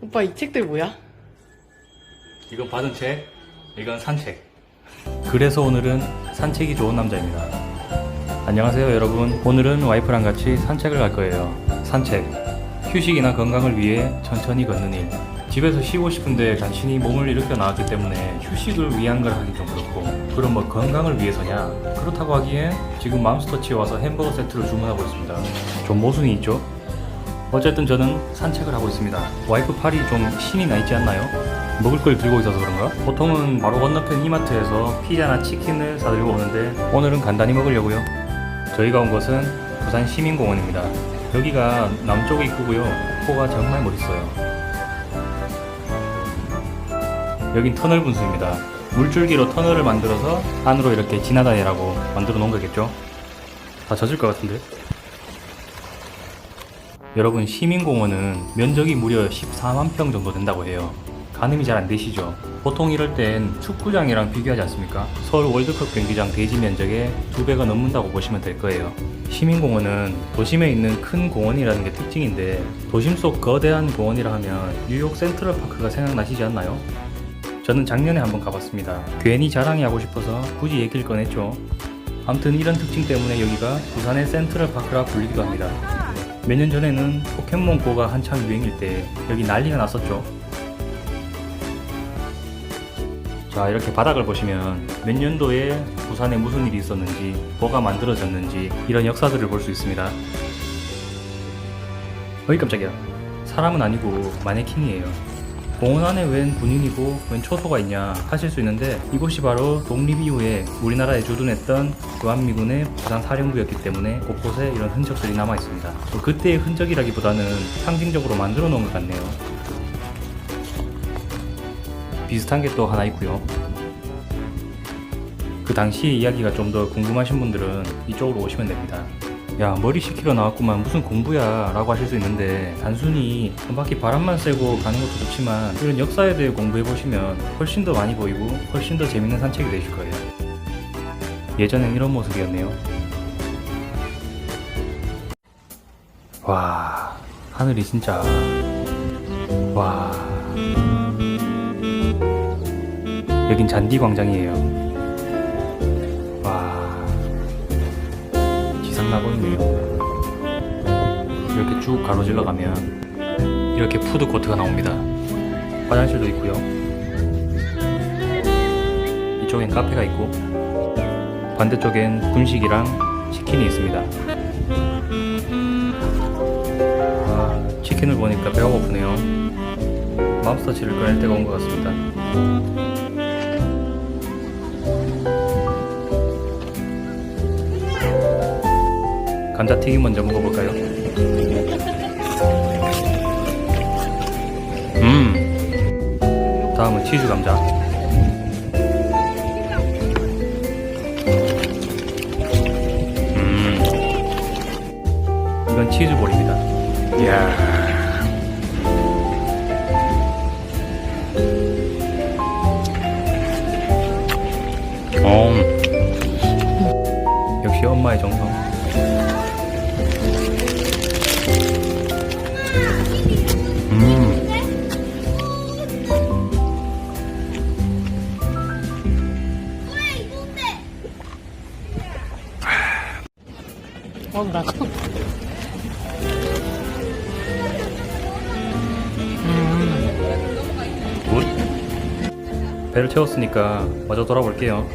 오빠 이 책들 뭐야? 이건 받은 책, 이건 산책. 그래서 오늘은 산책이 좋은 남자입니다. 안녕하세요, 여러분. 오늘은 와이프랑 같이 산책을 갈 거예요. 산책. 휴식이나 건강을 위해 천천히 걷는 일. 집에서 쉬고 싶은데 간신히 몸을 일으켜 나왔기 때문에 휴식을 위한 걸 하긴 좀 그렇고 그럼 뭐 건강을 위해서냐? 그렇다고 하기엔 지금 맘스터치에 와서 햄버거 세트를 주문하고 있습니다. 좀 모순이 있죠? 어쨌든 저는 산책을 하고 있습니다. 와이프 팔이 좀 신이 나 있지 않나요? 먹을 걸 들고 있어서 그런가? 보통은 바로 건너편 이마트에서 피자나 치킨을 사들고 오는데 오늘은 간단히 먹으려고요. 저희가 온 곳은 부산 시민공원입니다. 여기가 남쪽 입구고요. 코가 정말 멋있어요. 여긴 터널 분수입니다. 물줄기로 터널을 만들어서 안으로 이렇게 지나다니라고 만들어 놓은 거겠죠? 다 젖을 것 같은데? 여러분 시민공원은 면적이 무려 14만 평 정도 된다고 해요. 가늠이 잘 안 되시죠? 보통 이럴 땐 축구장이랑 비교하지 않습니까? 서울 월드컵 경기장 대지 면적의 두 배가 넘는다고 보시면 될 거예요. 시민공원은 도심에 있는 큰 공원이라는 게 특징인데 도심 속 거대한 공원이라 하면 뉴욕 센트럴 파크가 생각나시지 않나요? 저는 작년에 한번 가봤습니다. 괜히 자랑이 하고 싶어서 굳이 얘기를 꺼냈죠. 아무튼 이런 특징 때문에 여기가 부산의 센트럴 파크라 불리기도 합니다. 몇 년 전에는 포켓몬고가 한참 유행일 때 여기 난리가 났었죠. 자, 이렇게 바닥을 보시면 몇 년도에 부산에 무슨 일이 있었는지, 뭐가 만들어졌는지 이런 역사들을 볼 수 있습니다. 어이 깜짝이야. 사람은 아니고 마네킹이에요. 공원 안에 웬 군인이고 웬 초소가 있냐 하실 수 있는데 이곳이 바로 독립 이후에 우리나라에 주둔했던 주한미군의 부산 사령부였기 때문에 곳곳에 이런 흔적들이 남아 있습니다. 뭐 그때의 흔적이라기보다는 상징적으로 만들어 놓은 것 같네요. 비슷한 게 또 하나 있고요. 그 당시 이야기가 좀 더 궁금하신 분들은 이쪽으로 오시면 됩니다. 야 머리 식히러 나왔구만. 무슨 공부야? 라고 하실 수 있는데 단순히 한 바퀴 바람만 쐬고 가는 것도 좋지만 이런 역사에 대해 공부해 보시면 훨씬 더 많이 보이고 훨씬 더 재밌는 산책이 되실 거예요. 예전엔 이런 모습이었네요. 와 하늘이 진짜. 와. 여긴 잔디 광장이에요 쭉 가로질러 가면 이렇게 푸드 코트가 나옵니다. 화장실도 있고요. 이쪽엔 카페가 있고 반대쪽엔 분식이랑 치킨이 있습니다. 아, 치킨을 보니까 배가 고프네요. 맘스터치를 꺼낼 때가 온 것 같습니다. 감자튀김 먼저 먹어볼까요? 다음은 치즈 감자. 음. 이건 치즈볼입니다. 이야. 어. 역시 엄마의 정성. 먹으라고? 굿. 배를 채웠으니까 마저 돌아볼게요.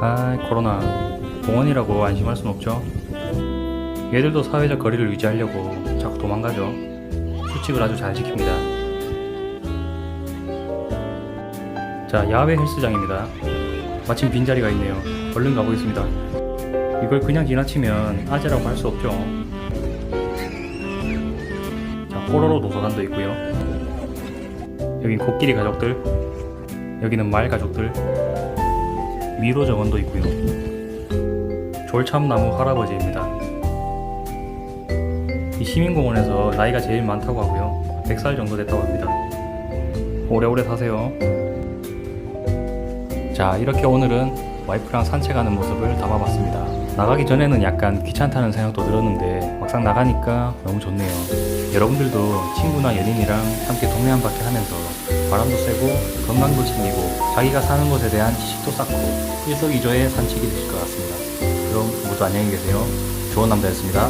아, 코로나. 공원이라고 안심할 순 없죠. 얘들도 사회적 거리를 유지하려고 자꾸 도망가죠. 수칙을 아주 잘 지킵니다. 자, 야외 헬스장입니다. 마침 빈자리가 있네요. 얼른 가보겠습니다. 이걸 그냥 지나치면 아재라고 할 수 없죠. 자, 뽀로로 도서관도 있고요. 여긴 코끼리 가족들, 여기는 말 가족들, 미로 정원도 있고요. 졸참나무 할아버지입니다. 이 시민공원에서 나이가 제일 많다고 하고요. 100살 정도 됐다고 합니다. 오래오래 사세요. 자, 이렇게 오늘은 와이프랑 산책하는 모습을 담아봤습니다. 나가기 전에는 약간 귀찮다는 생각도 들었는데 막상 나가니까 너무 좋네요. 여러분들도 친구나 연인이랑 함께 동네 한 바퀴 하면서 바람도 쐬고 건강도 챙기고 자기가 사는 곳에 대한 지식도 쌓고 일석이조의 산책이 되실 것 같습니다. 그럼 모두 안녕히 계세요. 좋은 남자였습니다.